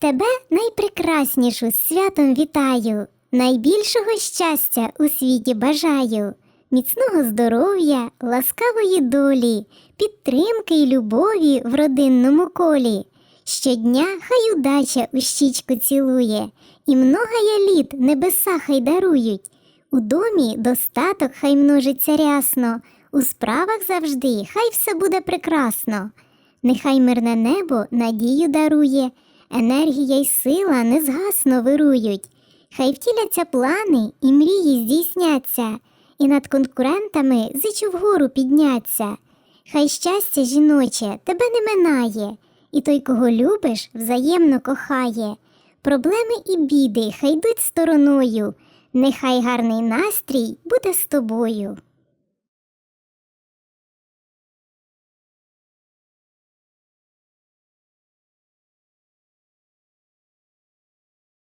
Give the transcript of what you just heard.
Тебе найпрекраснішу з святом вітаю, найбільшого щастя у світі бажаю, міцного здоров'я, ласкавої долі, підтримки й любові в родинному колі. Щодня хай удача у щічку цілує, і многая літ небеса хай дарують. У домі достаток хай множиться рясно, у справах завжди хай все буде прекрасно. Нехай мирне небо надію дарує, енергія й сила незгасно вирують. Хай втіляться плани і мрії здійсняться, і над конкурентами зичу вгору підняться. Хай щастя жіноче тебе не минає, і той, кого любиш, взаємно кохає. Проблеми і біди хай йдуть стороною, нехай гарний настрій буде з тобою.